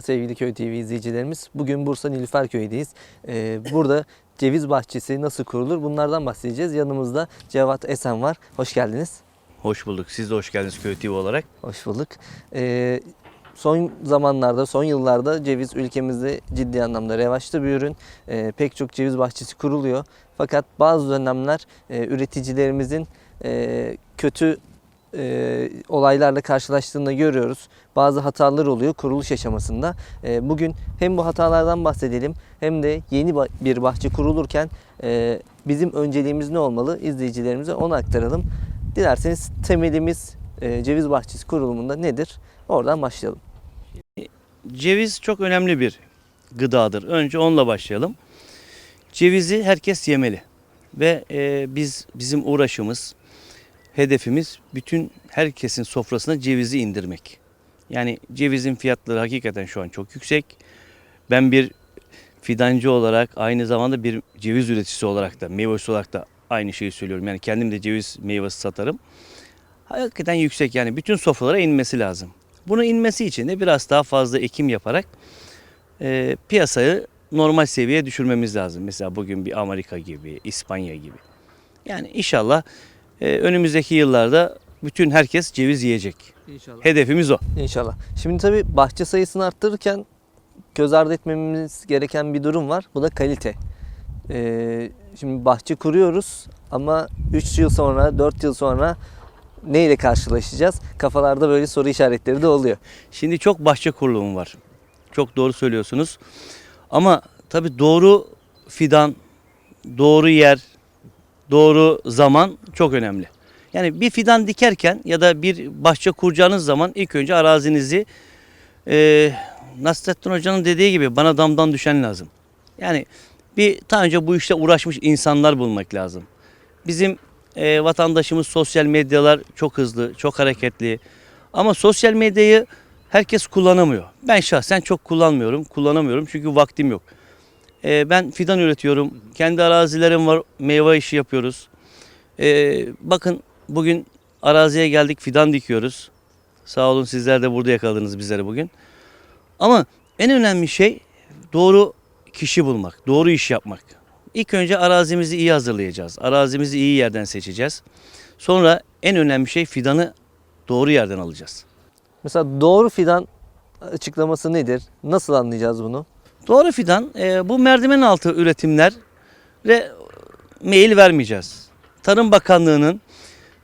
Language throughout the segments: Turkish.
Merhaba sevgili Köy TV izleyicilerimiz. Bugün Bursa Nilüfer Köy'deyiz. Ee, burada ceviz bahçesi nasıl kurulur bunlardan bahsedeceğiz. Yanımızda Cevat Esen var. Hoş geldiniz. Hoş bulduk. Siz de hoş geldiniz Köy TV olarak. Hoş bulduk. Ee, son zamanlarda, son yıllarda ceviz ülkemizde ciddi anlamda revaçta bir ürün. Ee, pek çok ceviz bahçesi kuruluyor. Fakat bazı dönemler e, üreticilerimizin e, kötü e, olaylarla karşılaştığını görüyoruz. Bazı hatalar oluyor kuruluş aşamasında. E, bugün hem bu hatalardan bahsedelim hem de yeni bir bahçe kurulurken e, bizim önceliğimiz ne olmalı izleyicilerimize onu aktaralım. Dilerseniz temelimiz e, ceviz bahçesi kurulumunda nedir? Oradan başlayalım. Ceviz çok önemli bir gıdadır. Önce onunla başlayalım. Cevizi herkes yemeli. Ve e, biz bizim uğraşımız, hedefimiz bütün herkesin sofrasına cevizi indirmek. Yani cevizin fiyatları hakikaten şu an çok yüksek. Ben bir fidancı olarak aynı zamanda bir ceviz üreticisi olarak da meyvesi olarak da aynı şeyi söylüyorum. Yani kendim de ceviz meyvesi satarım. Hakikaten yüksek yani bütün sofralara inmesi lazım. Bunu inmesi için de biraz daha fazla ekim yaparak e, piyasayı normal seviyeye düşürmemiz lazım. Mesela bugün bir Amerika gibi, İspanya gibi. Yani inşallah e, önümüzdeki yıllarda bütün herkes ceviz yiyecek. İnşallah. Hedefimiz o. İnşallah. Şimdi tabii bahçe sayısını arttırırken göz ardı etmemiz gereken bir durum var. Bu da kalite. Ee, şimdi bahçe kuruyoruz ama 3 yıl sonra, 4 yıl sonra neyle karşılaşacağız? Kafalarda böyle soru işaretleri de oluyor. Şimdi çok bahçe kurulumu var. Çok doğru söylüyorsunuz. Ama tabii doğru fidan, doğru yer, doğru zaman çok önemli. Yani bir fidan dikerken ya da bir bahçe kuracağınız zaman ilk önce arazinizi e, Nasrettin Hoca'nın dediği gibi bana damdan düşen lazım. Yani bir daha önce bu işte uğraşmış insanlar bulmak lazım. Bizim e, vatandaşımız sosyal medyalar çok hızlı, çok hareketli. Ama sosyal medyayı herkes kullanamıyor. Ben şahsen çok kullanmıyorum, kullanamıyorum çünkü vaktim yok. E, ben fidan üretiyorum, kendi arazilerim var, meyve işi yapıyoruz. E, bakın bugün araziye geldik, fidan dikiyoruz. Sağ olun sizler de burada yakaladınız bizleri bugün. Ama en önemli şey doğru kişi bulmak, doğru iş yapmak. İlk önce arazimizi iyi hazırlayacağız. Arazimizi iyi yerden seçeceğiz. Sonra en önemli şey fidanı doğru yerden alacağız. Mesela doğru fidan açıklaması nedir? Nasıl anlayacağız bunu? Doğru fidan e, bu merdiven altı üretimler ve mail vermeyeceğiz. Tarım Bakanlığı'nın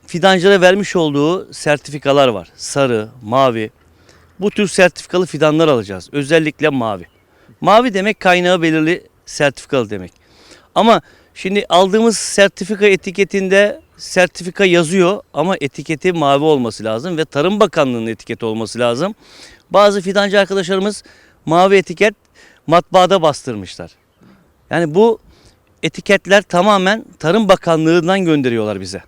fidancılara vermiş olduğu sertifikalar var. Sarı, mavi. Bu tür sertifikalı fidanlar alacağız. Özellikle mavi. Mavi demek kaynağı belirli sertifikalı demek. Ama şimdi aldığımız sertifika etiketinde sertifika yazıyor ama etiketi mavi olması lazım ve Tarım Bakanlığı'nın etiketi olması lazım. Bazı fidancı arkadaşlarımız mavi etiket matbaada bastırmışlar. Yani bu etiketler tamamen Tarım Bakanlığı'ndan gönderiyorlar bize.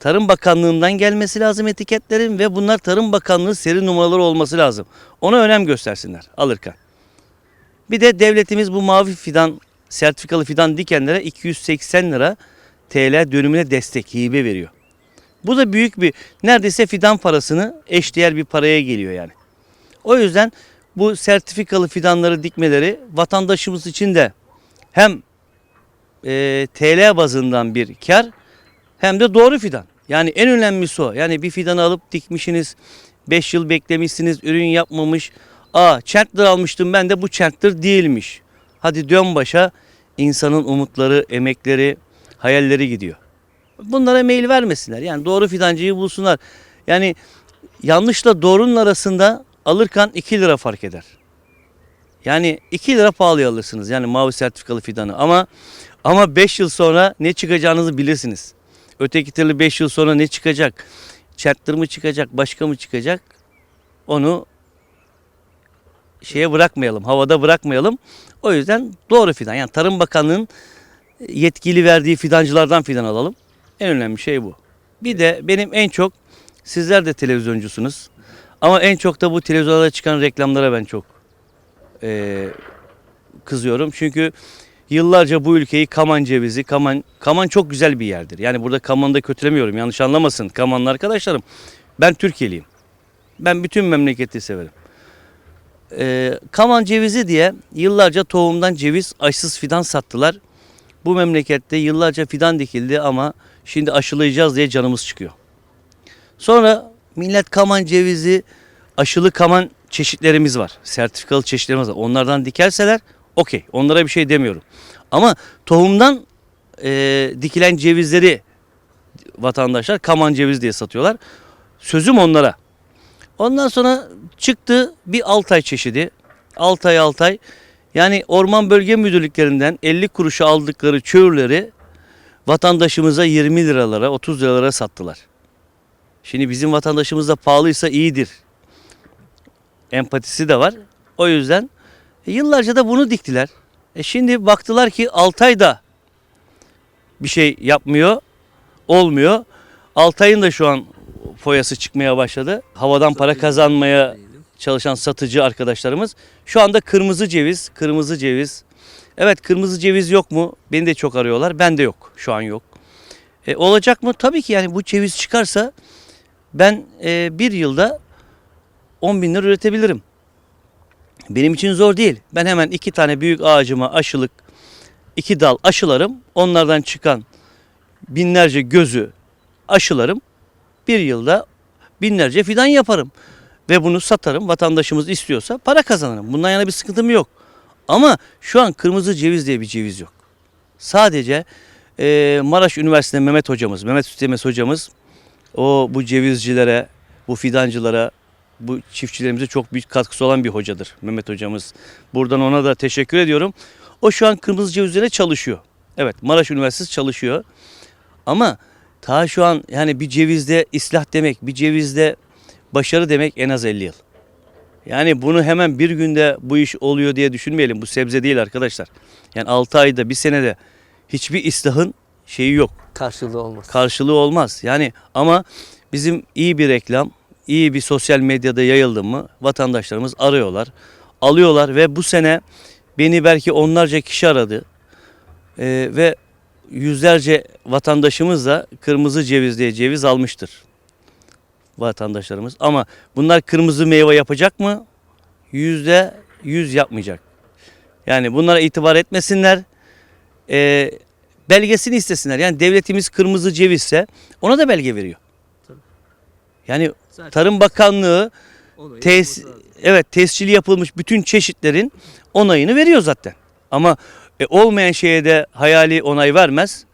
Tarım Bakanlığı'ndan gelmesi lazım etiketlerin ve bunlar Tarım Bakanlığı seri numaraları olması lazım. Ona önem göstersinler alırken. Bir de devletimiz bu mavi fidan, sertifikalı fidan dikenlere 280 lira TL dönümüne destek, hibe veriyor. Bu da büyük bir, neredeyse fidan parasını eşdeğer bir paraya geliyor yani. O yüzden bu sertifikalı fidanları dikmeleri vatandaşımız için de hem e, TL bazından bir kar hem de doğru fidan. Yani en önemlisi o. Yani bir fidanı alıp dikmişsiniz, 5 yıl beklemişsiniz, ürün yapmamış. Aa Chandler almıştım ben de bu Chandler değilmiş. Hadi dön başa insanın umutları, emekleri, hayalleri gidiyor. Bunlara mail vermesinler. Yani doğru fidancıyı bulsunlar. Yani yanlışla doğrunun arasında alırken 2 lira fark eder. Yani 2 lira pahalıya alırsınız yani mavi sertifikalı fidanı ama ama 5 yıl sonra ne çıkacağınızı bilirsiniz. Öteki türlü 5 yıl sonra ne çıkacak? Çerttır mı çıkacak, başka mı çıkacak? Onu şeye bırakmayalım, havada bırakmayalım. O yüzden doğru fidan. Yani Tarım Bakanlığı'nın yetkili verdiği fidancılardan fidan alalım. En önemli şey bu. Bir de benim en çok sizler de televizyoncusunuz. Ama en çok da bu televizyonlarda çıkan reklamlara ben çok eee, kızıyorum. Çünkü yıllarca bu ülkeyi Kaman cevizi, Kaman, Kaman çok güzel bir yerdir. Yani burada Kaman'ı da kötülemiyorum. Yanlış anlamasın Kamanlı arkadaşlarım. Ben Türkiye'liyim. Ben bütün memleketi severim. e, Kaman cevizi diye yıllarca tohumdan ceviz aşısız fidan sattılar. Bu memlekette yıllarca fidan dikildi ama şimdi aşılayacağız diye canımız çıkıyor. Sonra millet kaman cevizi aşılı kaman çeşitlerimiz var. Sertifikalı çeşitlerimiz var. Onlardan dikerseler okey. Onlara bir şey demiyorum. Ama tohumdan e, dikilen cevizleri vatandaşlar kaman ceviz diye satıyorlar. Sözüm onlara. Ondan sonra çıktı bir Altay çeşidi. Altay Altay. Yani orman bölge müdürlüklerinden 50 kuruşa aldıkları çöğürleri vatandaşımıza 20 liralara 30 liralara sattılar. Şimdi bizim vatandaşımız da pahalıysa iyidir. Empatisi de var. O yüzden e, yıllarca da bunu diktiler. E şimdi baktılar ki Altay da bir şey yapmıyor, olmuyor. Altay'ın da şu an foyası çıkmaya başladı. Havadan para kazanmaya çalışan satıcı arkadaşlarımız. Şu anda kırmızı ceviz, kırmızı ceviz. Evet kırmızı ceviz yok mu? Beni de çok arıyorlar. Ben de yok. Şu an yok. E, olacak mı? Tabii ki yani bu ceviz çıkarsa ben e, bir yılda 10 bin lira üretebilirim. Benim için zor değil. Ben hemen iki tane büyük ağacıma aşılık iki dal aşılarım. Onlardan çıkan binlerce gözü aşılarım. Bir yılda binlerce fidan yaparım. Ve bunu satarım. Vatandaşımız istiyorsa para kazanırım. Bundan yana bir sıkıntım yok. Ama şu an kırmızı ceviz diye bir ceviz yok. Sadece e, Maraş Üniversitesi'nde Mehmet hocamız, Mehmet Üstemes hocamız o bu cevizcilere, bu fidancılara, bu çiftçilerimize çok büyük katkısı olan bir hocadır Mehmet hocamız. Buradan ona da teşekkür ediyorum. O şu an kırmızı ceviz üzerine çalışıyor. Evet Maraş Üniversitesi çalışıyor. Ama ta şu an yani bir cevizde islah demek, bir cevizde başarı demek en az 50 yıl. Yani bunu hemen bir günde bu iş oluyor diye düşünmeyelim. Bu sebze değil arkadaşlar. Yani 6 ayda, bir senede hiçbir islahın şeyi yok Karşılığı olmaz. karşılığı olmaz. Yani ama bizim iyi bir reklam, iyi bir sosyal medyada yayıldı mı vatandaşlarımız arıyorlar, alıyorlar ve bu sene beni belki onlarca kişi aradı Ee, ve yüzlerce vatandaşımız da kırmızı ceviz diye ceviz almıştır vatandaşlarımız. Ama bunlar kırmızı meyve yapacak mı? Yüzde yüz yapmayacak. Yani bunlara itibar etmesinler. Ee, belgesini istesinler. Yani devletimiz kırmızı cevizse ona da belge veriyor. Yani Tarım Bakanlığı tes evet tescili yapılmış bütün çeşitlerin onayını veriyor zaten. Ama e, olmayan şeye de hayali onay vermez.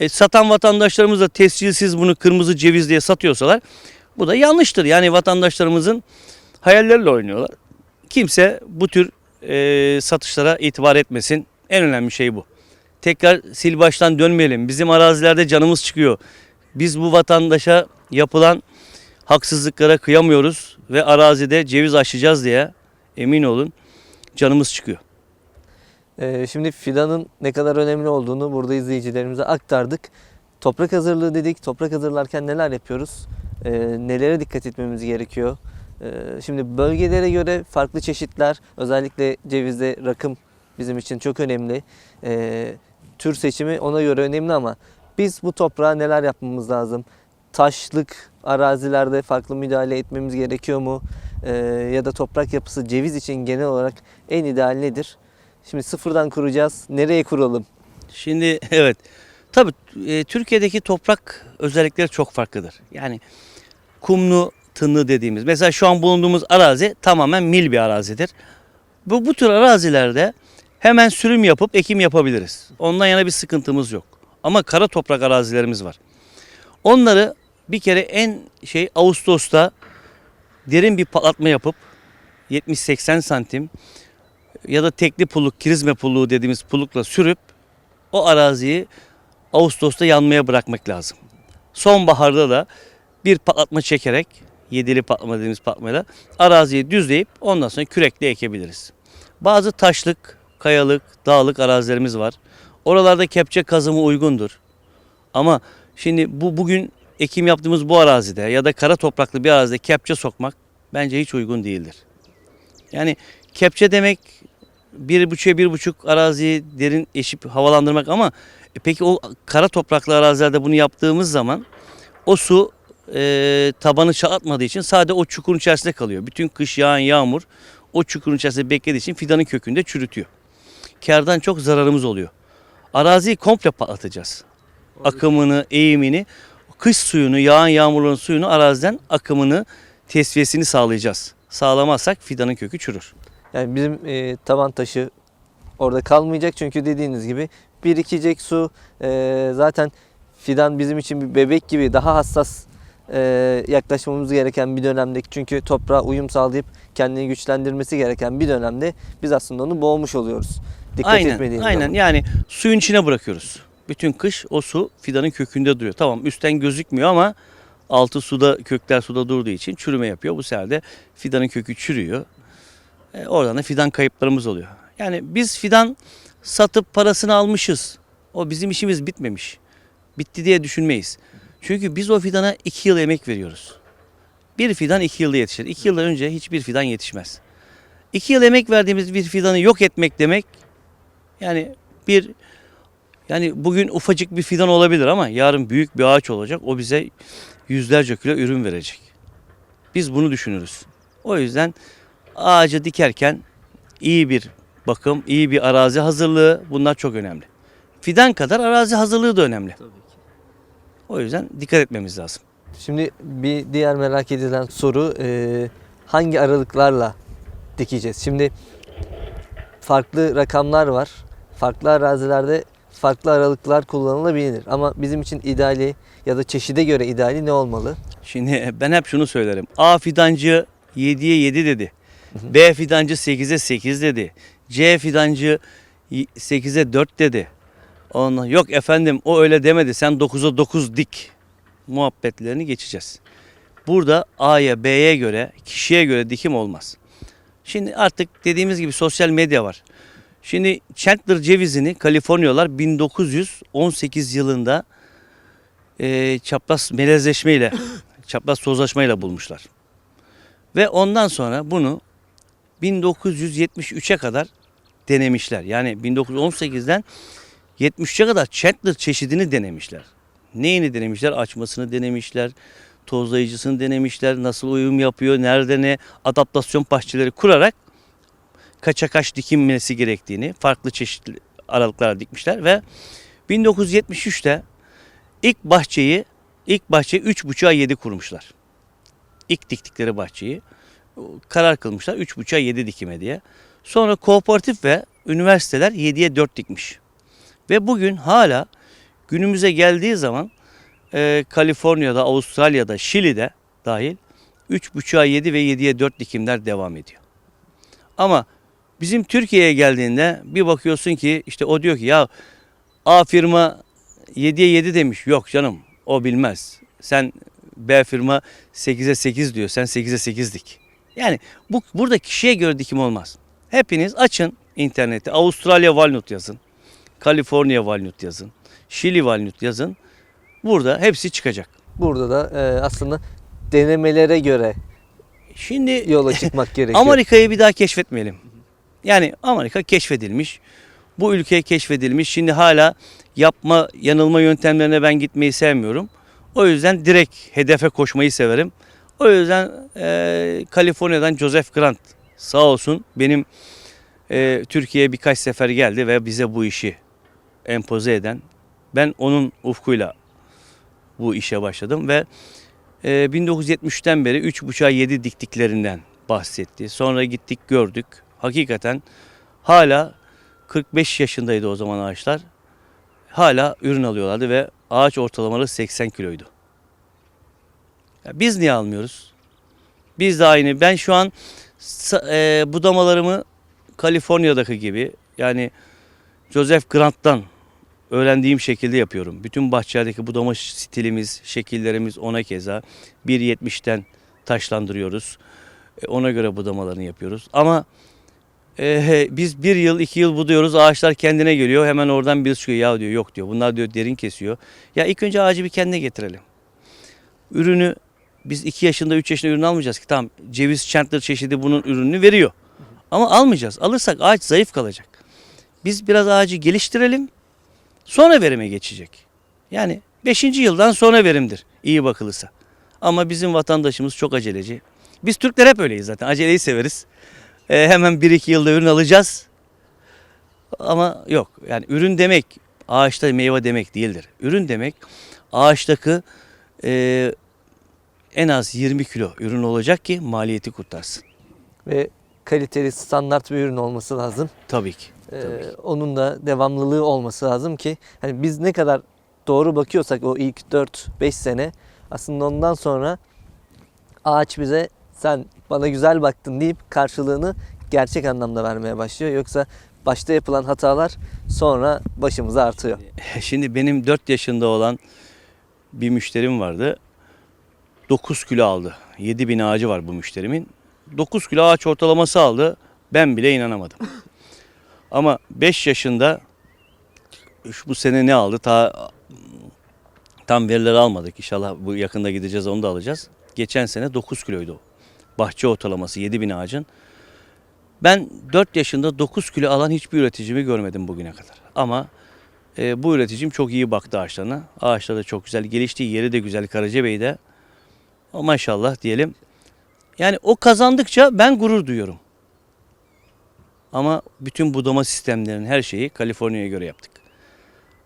E, satan vatandaşlarımız da tescilsiz bunu kırmızı ceviz diye satıyorsalar bu da yanlıştır. Yani vatandaşlarımızın hayalleriyle oynuyorlar. Kimse bu tür e, satışlara itibar etmesin. En önemli şey bu. Tekrar sil baştan dönmeyelim. Bizim arazilerde canımız çıkıyor. Biz bu vatandaşa yapılan haksızlıklara kıyamıyoruz ve arazide ceviz aşacağız diye emin olun canımız çıkıyor. Ee, şimdi fidanın ne kadar önemli olduğunu burada izleyicilerimize aktardık. Toprak hazırlığı dedik. Toprak hazırlarken neler yapıyoruz? Ee, nelere dikkat etmemiz gerekiyor? Ee, şimdi bölgelere göre farklı çeşitler, özellikle cevizde rakım bizim için çok önemli. Tür seçimi ona göre önemli ama biz bu toprağa neler yapmamız lazım? Taşlık arazilerde farklı müdahale etmemiz gerekiyor mu? Ee, ya da toprak yapısı ceviz için genel olarak en ideal nedir? Şimdi sıfırdan kuracağız. Nereye kuralım? Şimdi evet tabii e, Türkiye'deki toprak özellikleri çok farklıdır. Yani kumlu tınlı dediğimiz mesela şu an bulunduğumuz arazi tamamen mil bir arazidir. Bu, bu tür arazilerde hemen sürüm yapıp ekim yapabiliriz. Ondan yana bir sıkıntımız yok. Ama kara toprak arazilerimiz var. Onları bir kere en şey Ağustos'ta derin bir patlatma yapıp 70-80 santim ya da tekli pulluk, kirizme pulluğu dediğimiz pullukla sürüp o araziyi Ağustos'ta yanmaya bırakmak lazım. Sonbaharda da bir patlatma çekerek, yedili patlama dediğimiz patlamayla araziyi düzleyip ondan sonra kürekle ekebiliriz. Bazı taşlık, kayalık, dağlık arazilerimiz var. Oralarda kepçe kazımı uygundur. Ama şimdi bu bugün ekim yaptığımız bu arazide ya da kara topraklı bir arazide kepçe sokmak bence hiç uygun değildir. Yani kepçe demek bir buçuğa bir buçuk araziyi derin eşip havalandırmak ama e, peki o kara topraklı arazilerde bunu yaptığımız zaman o su e, tabanı çatmadığı için sadece o çukurun içerisinde kalıyor. Bütün kış yağan yağmur O çukurun içerisinde beklediği için fidanın kökünde çürütüyor. Kardan çok zararımız oluyor. Araziyi komple patlatacağız. Akımını, eğimini, kış suyunu, yağan yağmurların suyunu araziden akımını, tesviyesini sağlayacağız. Sağlamazsak fidanın kökü çürür. Yani bizim e, taban taşı orada kalmayacak çünkü dediğiniz gibi birikecek su. E, zaten fidan bizim için bir bebek gibi daha hassas e, yaklaşmamız gereken bir dönemde. Çünkü toprağa uyum sağlayıp kendini güçlendirmesi gereken bir dönemde biz aslında onu boğmuş oluyoruz. Dikkat aynen, etmediğimiz aynen. zaman. Yani suyun içine bırakıyoruz. Bütün kış o su fidanın kökünde duruyor. Tamam üstten gözükmüyor ama altı suda kökler suda durduğu için çürüme yapıyor. Bu sefer de fidanın kökü çürüyor. E, oradan da fidan kayıplarımız oluyor. Yani biz fidan satıp parasını almışız. O bizim işimiz bitmemiş. Bitti diye düşünmeyiz. Çünkü biz o fidana iki yıl emek veriyoruz. Bir fidan iki yılda yetişir. İki yıl önce hiçbir fidan yetişmez. İki yıl emek verdiğimiz bir fidanı yok etmek demek yani bir yani bugün ufacık bir fidan olabilir ama yarın büyük bir ağaç olacak. O bize yüzlerce kilo ürün verecek. Biz bunu düşünürüz. O yüzden ağacı dikerken iyi bir bakım, iyi bir arazi hazırlığı bunlar çok önemli. Fidan kadar arazi hazırlığı da önemli. O yüzden dikkat etmemiz lazım. Şimdi bir diğer merak edilen soru e, hangi aralıklarla dikeceğiz? Şimdi farklı rakamlar var. Farklı arazilerde farklı aralıklar kullanılabilir. Ama bizim için ideali ya da çeşide göre ideali ne olmalı? Şimdi ben hep şunu söylerim. A fidancı 7'ye 7 dedi. B fidancı 8'e 8 dedi. C fidancı 8'e 4 dedi. Ondan, yok efendim o öyle demedi sen 9'a 9 dik muhabbetlerini geçeceğiz. Burada A'ya B'ye göre kişiye göre dikim olmaz. Şimdi artık dediğimiz gibi sosyal medya var. Şimdi Chandler cevizini Kaliforniyalılar 1918 yılında e, çapraz melezleşmeyle, çapraz tozlaşmayla bulmuşlar. Ve ondan sonra bunu 1973'e kadar denemişler. Yani 1918'den 73'e kadar Chandler çeşidini denemişler. Neyini denemişler? Açmasını denemişler, tozlayıcısını denemişler, nasıl uyum yapıyor, nerede ne adaptasyon bahçeleri kurarak kaça kaç dikilmesi gerektiğini farklı çeşitli aralıklara dikmişler ve 1973'te ilk bahçeyi ilk bahçeyi 3,5'a 7 kurmuşlar. İlk diktikleri bahçeyi karar kılmışlar 3,5'a 7 dikime diye. Sonra kooperatif ve üniversiteler 7'ye 4 dikmiş. Ve bugün hala günümüze geldiği zaman e, Kaliforniya'da, Avustralya'da, Şili'de dahil 3,5'a 7 ve 7'ye 4 dikimler devam ediyor. Ama bizim Türkiye'ye geldiğinde bir bakıyorsun ki işte o diyor ki ya A firma 7'ye 7 demiş. Yok canım o bilmez. Sen B firma 8'e 8 diyor. Sen 8'e 8 dik. Yani bu burada kişiye göre dikim olmaz. Hepiniz açın internette Avustralya Walnut yazın. Kaliforniya Walnut yazın. Şili Walnut yazın. Burada hepsi çıkacak. Burada da e, aslında denemelere göre Şimdi yola çıkmak gerekiyor. Amerika'yı bir daha keşfetmeyelim. Yani Amerika keşfedilmiş. Bu ülke keşfedilmiş. Şimdi hala yapma, yanılma yöntemlerine ben gitmeyi sevmiyorum. O yüzden direkt hedefe koşmayı severim. O yüzden e, Kaliforniya'dan Joseph Grant sağ olsun benim e, Türkiye'ye birkaç sefer geldi ve bize bu işi empoze eden. Ben onun ufkuyla bu işe başladım ve e, 1973'ten beri 3,5'a 7 diktiklerinden bahsetti. Sonra gittik gördük. Hakikaten hala 45 yaşındaydı o zaman ağaçlar. Hala ürün alıyorlardı ve ağaç ortalamaları 80 kiloydu. Ya biz niye almıyoruz? Biz de aynı. Ben şu an e, budamalarımı Kaliforniya'daki gibi yani Joseph Grant'tan öğrendiğim şekilde yapıyorum. Bütün bahçelerdeki budama stilimiz, şekillerimiz ona keza 1.70'ten taşlandırıyoruz. E, Ona göre budamalarını yapıyoruz. Ama e, biz bir yıl iki yıl buduyoruz ağaçlar kendine geliyor hemen oradan bir çıkıyor ya diyor yok diyor bunlar diyor derin kesiyor. Ya ilk önce ağacı bir kendine getirelim. Ürünü biz 2 yaşında 3 yaşında ürün almayacağız ki tamam ceviz Chandler çeşidi bunun ürününü veriyor. Ama almayacağız. Alırsak ağaç zayıf kalacak. Biz biraz ağacı geliştirelim sonra verime geçecek. Yani 5. yıldan sonra verimdir iyi bakılırsa. Ama bizim vatandaşımız çok aceleci. Biz Türkler hep öyleyiz zaten aceleyi severiz. e, hemen 1-2 yılda ürün alacağız. Ama yok. Yani ürün demek ağaçta meyve demek değildir. Ürün demek ağaçtaki e, en az 20 kilo ürün olacak ki maliyeti kurtarsın. Ve kaliteli standart bir ürün olması lazım. Tabii ki. Ee, onun da devamlılığı olması lazım ki hani biz ne kadar doğru bakıyorsak o ilk 4-5 sene aslında ondan sonra ağaç bize sen bana güzel baktın deyip karşılığını gerçek anlamda vermeye başlıyor. Yoksa başta yapılan hatalar sonra başımıza artıyor. Şimdi benim 4 yaşında olan bir müşterim vardı. 9 kilo aldı. 7 bin ağacı var bu müşterimin. 9 kilo ağaç ortalaması aldı. Ben bile inanamadım. Ama 5 yaşında bu sene ne aldı? Ta, tam verileri almadık. İnşallah bu yakında gideceğiz onu da alacağız. Geçen sene 9 kiloydu o. Bahçe ortalaması 7 bin ağacın. Ben 4 yaşında 9 kilo alan hiçbir üreticimi görmedim bugüne kadar. Ama e, bu üreticim çok iyi baktı ağaçlarına. Ağaçlar da çok güzel gelişti. Yeri de güzel Karacabey'de. Maşallah diyelim. Yani o kazandıkça ben gurur duyuyorum. Ama bütün budama sistemlerinin her şeyi Kaliforniya'ya göre yaptık.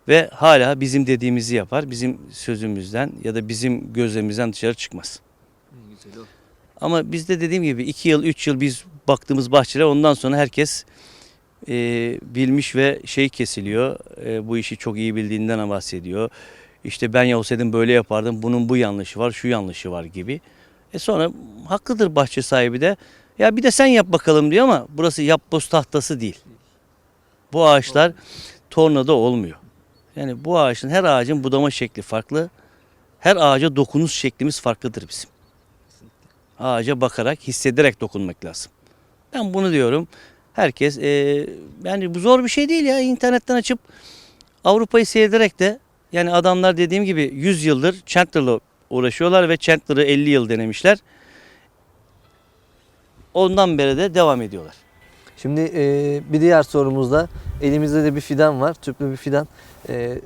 Ve hala bizim dediğimizi yapar. Bizim sözümüzden ya da bizim gözlemimizden dışarı çıkmaz. Ama bizde dediğim gibi 2 yıl 3 yıl biz baktığımız bahçeler ondan sonra herkes e, bilmiş ve şey kesiliyor. E, bu işi çok iyi bildiğinden bahsediyor. İşte ben ya olsaydım böyle yapardım. Bunun bu yanlışı var, şu yanlışı var gibi. E sonra haklıdır bahçe sahibi de. Ya bir de sen yap bakalım diyor ama burası yapboz tahtası değil. Bu ağaçlar tornada olmuyor. Yani bu ağaçın her ağacın budama şekli farklı. Her ağaca dokunuş şeklimiz farklıdır bizim. Ağaca bakarak, hissederek dokunmak lazım. Ben bunu diyorum. Herkes e, yani bu zor bir şey değil ya. İnternetten açıp Avrupa'yı seyrederek de yani adamlar dediğim gibi 100 yıldır Chandler'la uğraşıyorlar ve Chandler'ı 50 yıl denemişler. Ondan beri de devam ediyorlar. Şimdi e, bir diğer sorumuzda elimizde de bir fidan var. Tüplü bir fidan. E,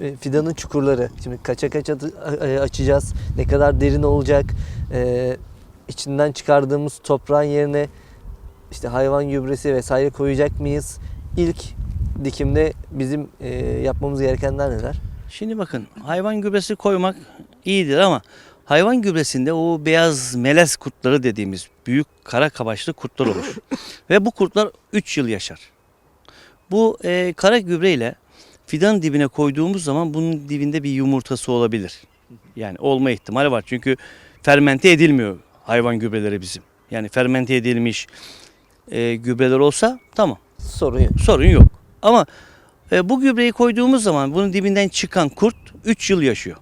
e, fidanın çukurları. Şimdi kaça kaç açacağız? Ne kadar derin olacak? E, içinden çıkardığımız toprağın yerine işte hayvan gübresi vesaire koyacak mıyız? İlk dikimde bizim e, yapmamız gerekenler neler? Şimdi bakın hayvan gübresi koymak iyidir ama hayvan gübresinde o beyaz melez kurtları dediğimiz büyük kara kabaçlı kurtlar olur. Ve bu kurtlar 3 yıl yaşar. Bu e, kara gübreyle fidanın dibine koyduğumuz zaman bunun dibinde bir yumurtası olabilir. Yani olma ihtimali var. Çünkü fermente edilmiyor hayvan gübreleri bizim. Yani fermente edilmiş e, gübreler olsa tamam Sorun yok. sorun yok. Ama e, bu gübreyi koyduğumuz zaman bunun dibinden çıkan kurt 3 yıl yaşıyor.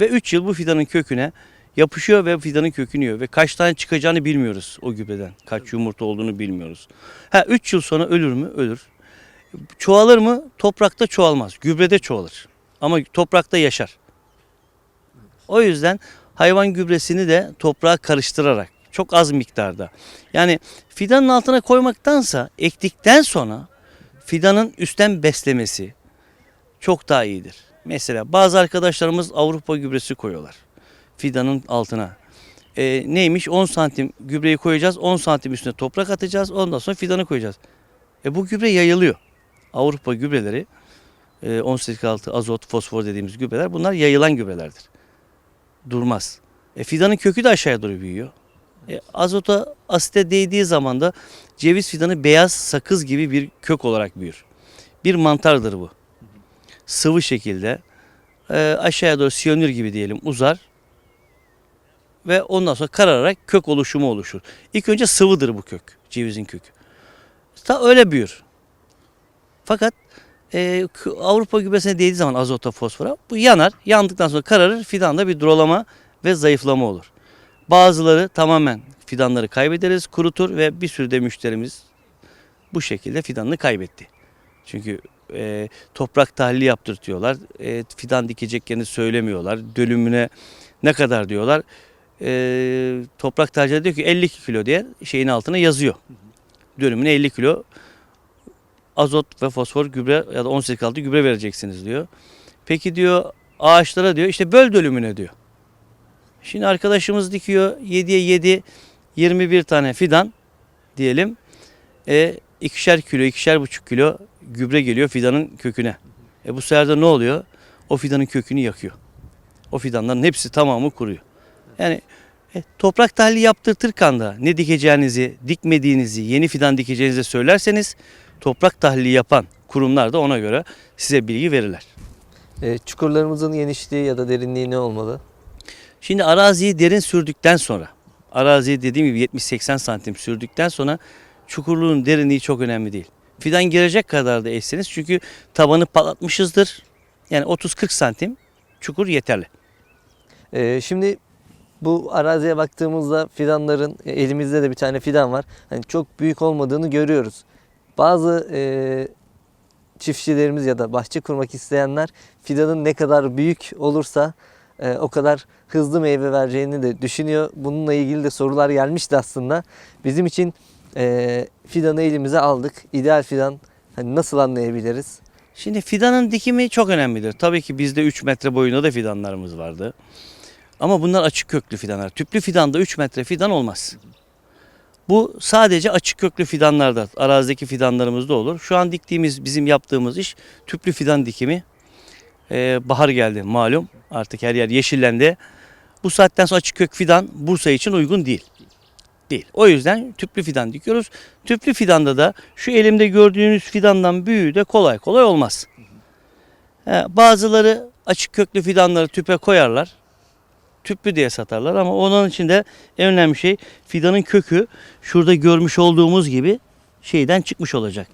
Ve 3 yıl bu fidanın köküne yapışıyor ve fidanın kökünü yiyor. Ve kaç tane çıkacağını bilmiyoruz o gübreden. Kaç yumurta olduğunu bilmiyoruz. Ha 3 yıl sonra ölür mü? Ölür. Çoğalır mı? Toprakta çoğalmaz. Gübrede çoğalır. Ama toprakta yaşar. O yüzden hayvan gübresini de toprağa karıştırarak çok az miktarda. Yani fidanın altına koymaktansa ektikten sonra fidanın üstten beslemesi çok daha iyidir. Mesela bazı arkadaşlarımız Avrupa gübresi koyuyorlar fidanın altına. E, neymiş 10 santim gübreyi koyacağız 10 santim üstüne toprak atacağız ondan sonra fidanı koyacağız. E, bu gübre yayılıyor. Avrupa gübreleri e, 18 azot fosfor dediğimiz gübreler bunlar yayılan gübrelerdir. Durmaz. E, fidanın kökü de aşağıya doğru büyüyor. E, azota asite değdiği zaman da ceviz fidanı beyaz sakız gibi bir kök olarak büyür. Bir mantardır bu. Sıvı şekilde e, aşağıya doğru siyonür gibi diyelim uzar ve ondan sonra karararak kök oluşumu oluşur. İlk önce sıvıdır bu kök, cevizin kökü. Ta öyle büyür. Fakat e, Avrupa gübresine değdiği zaman azota fosfora bu yanar. Yandıktan sonra kararır. Fidanda bir durulama ve zayıflama olur. Bazıları tamamen fidanları kaybederiz, kurutur ve bir sürü de müşterimiz bu şekilde fidanını kaybetti. Çünkü e, toprak tahlili yaptırtıyorlar. E, fidan dikeceklerini söylemiyorlar. Dönümüne ne kadar diyorlar. E, toprak tahlili diyor ki 52 kilo diye şeyin altına yazıyor. Dönümüne 50 kilo azot ve fosfor gübre ya da 18 kaldı gübre vereceksiniz diyor. Peki diyor ağaçlara diyor işte böl dönümüne diyor. Şimdi arkadaşımız dikiyor 7'ye 7 21 tane fidan diyelim. E, ikişer kilo, ikişer buçuk kilo gübre geliyor fidanın köküne. E bu sefer de ne oluyor? O fidanın kökünü yakıyor. O fidanların hepsi tamamı kuruyor. Yani e, toprak tahlili yaptırtırken da ne dikeceğinizi, dikmediğinizi, yeni fidan dikeceğinizi söylerseniz toprak tahlili yapan kurumlar da ona göre size bilgi verirler. E, çukurlarımızın genişliği ya da derinliği ne olmalı? Şimdi araziyi derin sürdükten sonra, araziyi dediğim gibi 70-80 santim sürdükten sonra çukurluğun derinliği çok önemli değil. Fidan girecek kadar da eşseniz çünkü tabanı patlatmışızdır. Yani 30-40 santim çukur yeterli. E, şimdi bu araziye baktığımızda fidanların e, elimizde de bir tane fidan var. Hani çok büyük olmadığını görüyoruz. Bazı e, çiftçilerimiz ya da bahçe kurmak isteyenler fidanın ne kadar büyük olursa e, o kadar hızlı meyve vereceğini de düşünüyor. Bununla ilgili de sorular gelmişti aslında. Bizim için e, fidanı elimize aldık. İdeal fidan hani nasıl anlayabiliriz? Şimdi fidanın dikimi çok önemlidir. Tabii ki bizde 3 metre boyunda da fidanlarımız vardı. Ama bunlar açık köklü fidanlar. Tüplü fidanda 3 metre fidan olmaz. Bu sadece açık köklü fidanlarda, arazideki fidanlarımızda olur. Şu an diktiğimiz, bizim yaptığımız iş tüplü fidan dikimi. Ee, bahar geldi malum. Artık her yer yeşillendi. Bu saatten sonra açık kök fidan Bursa için uygun değil. Değil. O yüzden tüplü fidan dikiyoruz. Tüplü fidanda da şu elimde gördüğünüz fidandan büyüğü de kolay kolay olmaz. He, bazıları açık köklü fidanları tüpe koyarlar. Tüplü diye satarlar ama onun için de en önemli şey fidanın kökü şurada görmüş olduğumuz gibi şeyden çıkmış olacak.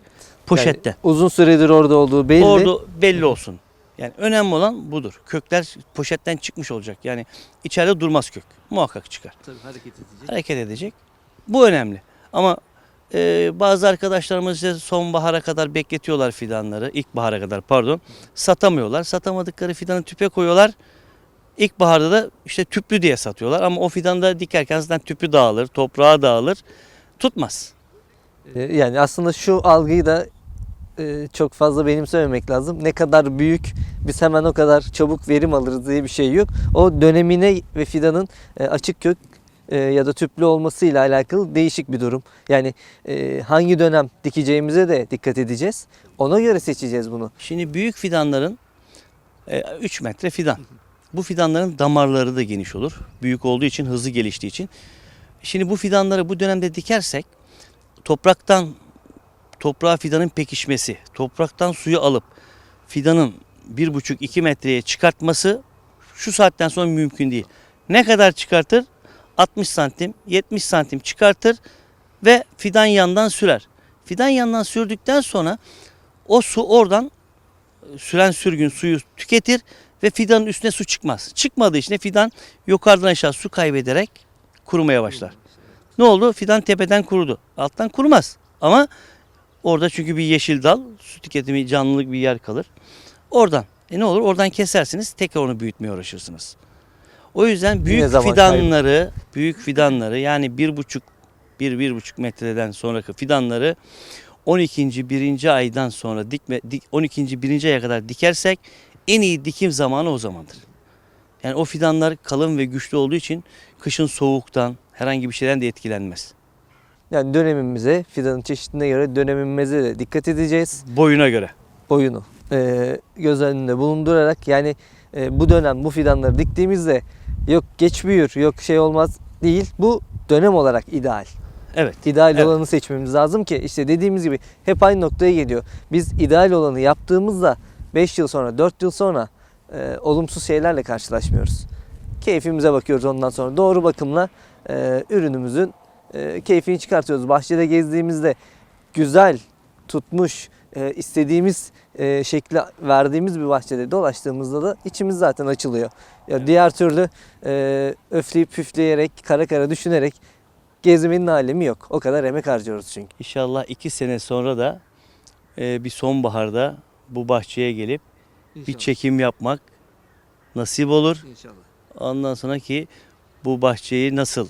Poşette. Yani uzun süredir orada olduğu belli. Orada belli olsun. Yani önemli olan budur. Kökler poşetten çıkmış olacak. Yani içeride durmaz kök. Muhakkak çıkar. Tabii hareket edecek. hareket edecek. Bu önemli. Ama e, bazı arkadaşlarımız işte sonbahara kadar bekletiyorlar fidanları. İlkbahara kadar pardon. Satamıyorlar. Satamadıkları fidanı tüpe koyuyorlar. İlkbaharda da işte tüplü diye satıyorlar. Ama o fidan da dikerken zaten tüpü dağılır, toprağa dağılır. Tutmaz. E, Yani aslında şu algıyı da e, çok fazla benimsememek lazım. Ne kadar büyük biz hemen o kadar çabuk verim alırız diye bir şey yok. O dönemine ve fidanın e, açık kök e, ya da tüplü olmasıyla alakalı değişik bir durum. Yani hangi dönem dikeceğimize de dikkat edeceğiz. Ona göre seçeceğiz bunu. Şimdi büyük fidanların 3 metre fidan. Bu fidanların damarları da geniş olur. Büyük olduğu için, hızlı geliştiği için. Şimdi bu fidanları bu dönemde dikersek topraktan toprağa fidanın pekişmesi, topraktan suyu alıp fidanın 1,5-2 metreye çıkartması şu saatten sonra mümkün değil. Ne kadar çıkartır? 60 santim, 70 santim çıkartır ve fidan yandan sürer. Fidan yandan sürdükten sonra o su oradan süren sürgün suyu tüketir ve fidanın üstüne su çıkmaz. Çıkmadığı için de fidan yukarıdan aşağı su kaybederek kurumaya başlar. Ne oldu? Fidan tepeden kurudu. Alttan kurumaz. Ama orada çünkü bir yeşil dal, su tüketimi canlılık bir yer kalır. Oradan. E ne olur? Oradan kesersiniz, tekrar onu büyütmeye uğraşırsınız. O yüzden büyük fidanları, büyük fidanları yani bir buçuk, bir, bir buçuk metreden sonraki fidanları 12. birinci aydan sonra dikme, dik, 12. birinci aya kadar dikersek en iyi dikim zamanı o zamandır. Yani o fidanlar kalın ve güçlü olduğu için kışın soğuktan herhangi bir şeyden de etkilenmez. Yani dönemimize, fidanın çeşidine göre dönemimize de dikkat edeceğiz. Boyuna göre. boyunu e, göz önünde bulundurarak yani e, bu dönem bu fidanları diktiğimizde yok geç büyür yok şey olmaz değil. Bu dönem olarak ideal. Evet. İdeal Evet. olanı seçmemiz lazım ki işte dediğimiz gibi hep aynı noktaya geliyor. Biz ideal olanı yaptığımızda 5 yıl sonra 4 yıl sonra e, olumsuz şeylerle karşılaşmıyoruz. Keyfimize bakıyoruz ondan sonra doğru bakımla e, ürünümüzün e, keyfini çıkartıyoruz. Bahçede gezdiğimizde güzel tutmuş e, istediğimiz e, şekli verdiğimiz bir bahçede dolaştığımızda da içimiz zaten açılıyor. Ya diğer türlü e, öfleyip püfleyerek kara kara düşünerek gezmenin alemi yok. O kadar emek harcıyoruz çünkü. İnşallah iki sene sonra da e, bir sonbaharda bu bahçeye gelip bir çekim yapmak nasip olur. İnşallah. Ondan sonra ki bu bahçeyi nasıl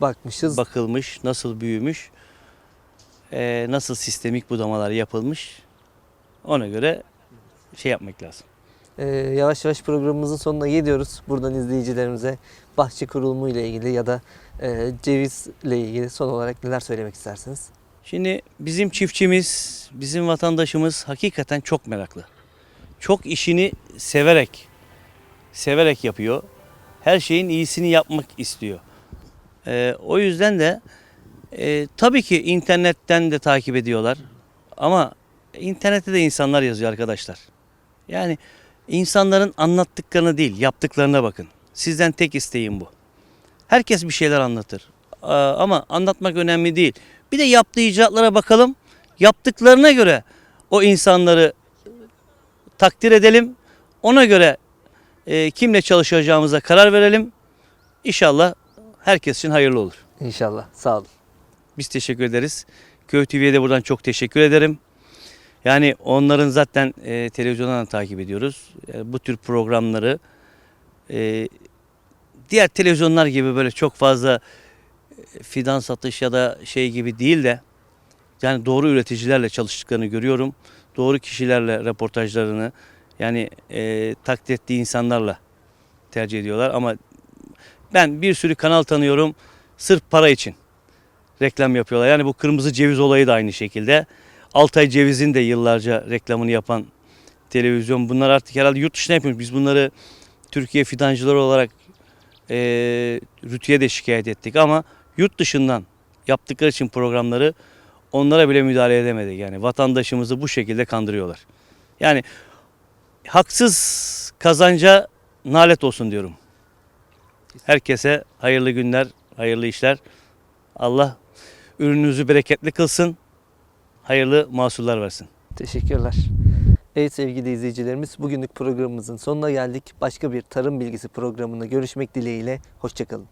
Bakmışız. bakılmış, nasıl büyümüş, e, nasıl sistemik budamalar yapılmış ona göre şey yapmak lazım. Ee, yavaş yavaş programımızın sonuna geliyoruz. Buradan izleyicilerimize bahçe kurulumu ile ilgili ya da e, cevizle ilgili son olarak neler söylemek istersiniz? Şimdi bizim çiftçimiz, bizim vatandaşımız hakikaten çok meraklı. Çok işini severek, severek yapıyor. Her şeyin iyisini yapmak istiyor. Ee, o yüzden de e, tabii ki internetten de takip ediyorlar. Ama internette de insanlar yazıyor arkadaşlar. Yani insanların anlattıklarını değil, yaptıklarına bakın. Sizden tek isteğim bu. Herkes bir şeyler anlatır. Ama anlatmak önemli değil. Bir de yaptığı icraatlara bakalım. Yaptıklarına göre o insanları takdir edelim. Ona göre e, kimle çalışacağımıza karar verelim. İnşallah herkes için hayırlı olur. İnşallah. Sağ olun. Biz teşekkür ederiz. Köy TV'ye de buradan çok teşekkür ederim. Yani onların zaten e, televizyondan da takip ediyoruz. E, bu tür programları e, diğer televizyonlar gibi böyle çok fazla fidan satış ya da şey gibi değil de yani doğru üreticilerle çalıştıklarını görüyorum. Doğru kişilerle röportajlarını yani e, takdir ettiği insanlarla tercih ediyorlar ama ben bir sürü kanal tanıyorum sırf para için reklam yapıyorlar. Yani bu kırmızı ceviz olayı da aynı şekilde. Altay cevizin de yıllarca reklamını yapan televizyon. Bunlar artık herhalde yurt dışına yapıyoruz. Biz bunları Türkiye fidancıları olarak e, Rütü'ye de şikayet ettik ama yurt dışından yaptıkları için programları onlara bile müdahale edemedik. Yani vatandaşımızı bu şekilde kandırıyorlar. Yani haksız kazanca nalet olsun diyorum. Herkese hayırlı günler, hayırlı işler. Allah ürününüzü bereketli kılsın. Hayırlı mahsuller versin. Teşekkürler. Evet sevgili izleyicilerimiz bugünlük programımızın sonuna geldik. Başka bir tarım bilgisi programında görüşmek dileğiyle. Hoşçakalın.